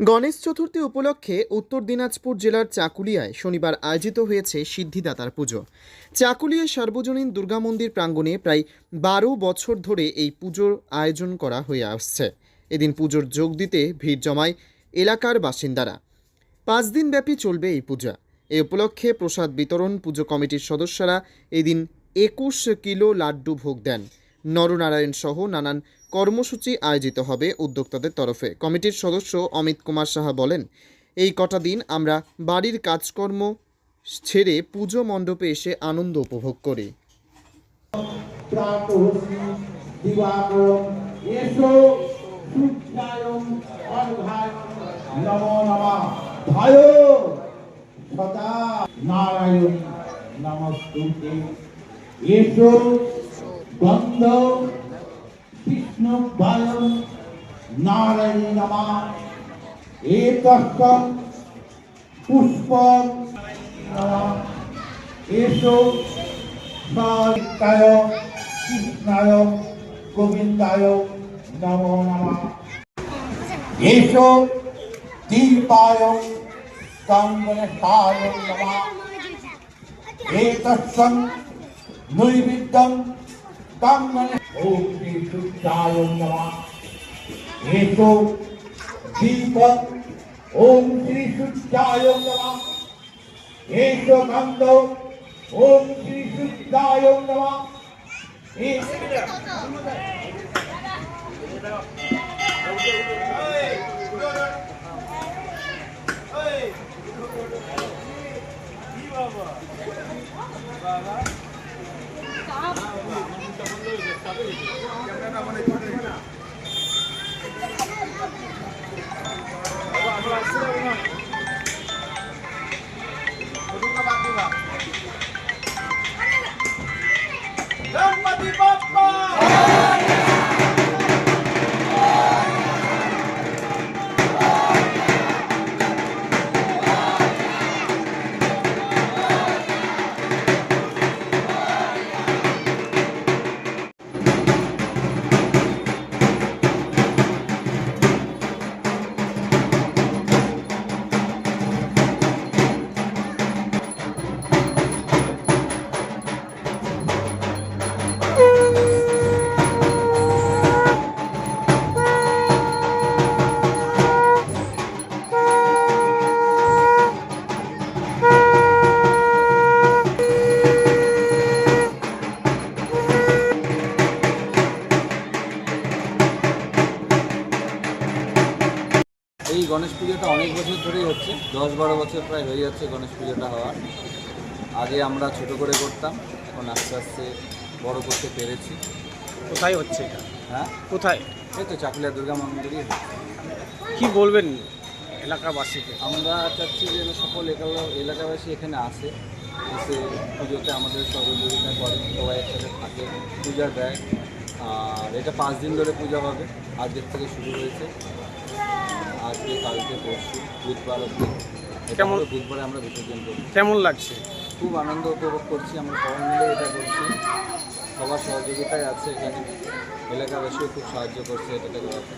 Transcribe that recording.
গণেশ চতুর্থী উপলক্ষে উত্তর দিনাজপুর জেলার চাকুলিয়ায় শনিবার আয়োজিত হয়েছে সিদ্ধিদাতার পুজো। চাকুলিয়া সার্বজনীন দুর্গা মন্দির প্রাঙ্গণে প্রায় বারো বছর ধরে এই পুজোর আয়োজন করা হয়ে আসছে। এদিন পুজোর যোগ দিতে ভিড় জমায় এলাকার বাসিন্দারা। পাঁচ দিন ব্যাপী চলবে এই পূজা। এই উপলক্ষে প্রসাদ বিতরণ পুজো কমিটির সদস্যরা এদিন একুশ কিলো লাড্ডু ভোগ দেন। নরনারায়ণ সহ নানান কর্মসূচি আয়োজিত হবে উদ্যোক্তাদের তরফে। কমিটির সদস্য অমিত কুমার সাহা বলেন, এই কটা দিন আমরা বাড়ির কাজকর্ম ছেড়ে পুজো মণ্ডপে এসে আনন্দ উপভোগ করি। নারায়ণ নমস্তুতে গন্ধ কৃষ্ণ বায়ম নারায়ণ নমঃ এতস্কম পুষ্পম নমঃ এসো সকায় কৃষ্ণায়, গোবিন্দায় নমো নমঃ। এসো, দীপায় কঙ্গনসায় নমঃ। এতস্সং নৈবেদ্যং কঙ্গন ওম শ্রী সূর্যায় নমঃ এসো দীপ ওম শ্রী সূর্যায় নমঃ এসো গন্ধ Don't এই গণেশ পুজোটা অনেক বছর ধরেই হচ্ছে। দশ বারো বছর প্রায় হয়ে যাচ্ছে গণেশ পুজোটা হওয়ার। আগে আমরা ছোট করে করতাম এখন আস্তে আস্তে বড় করতে পেরেছি। কোথায় হচ্ছে এটা? হ্যাঁ? কোথায়? এই তো চাকুলিয়া দুর্গা মন্দিরই। কি বলবেন এলাকাবাসীকে? আমরা চাচ্ছি যে সকল এলাকা- এলাকাবাসী এখানে আসে এসে পুজোতে আমাদের সহযোগিতা করে সবাই একসাথে থাকে পূজা দেয়। আর এটা পাঁচ দিন ধরে পূজা হবে আজকের থেকে শুরু হয়েছে। আজকে কালকে পরশু বুধবার অব্দি এটা কেমন- বুধবারে আমরা বিসর্জন করি কেমন লাগছে? খুব আনন্দ উপভোগ করছি আমরা সবাই মিলে এটা করছি। সবার সহযোগিতায় আছে এখানে। এলাকাবাসীও খুব সাহায্য করছে এটা করাতে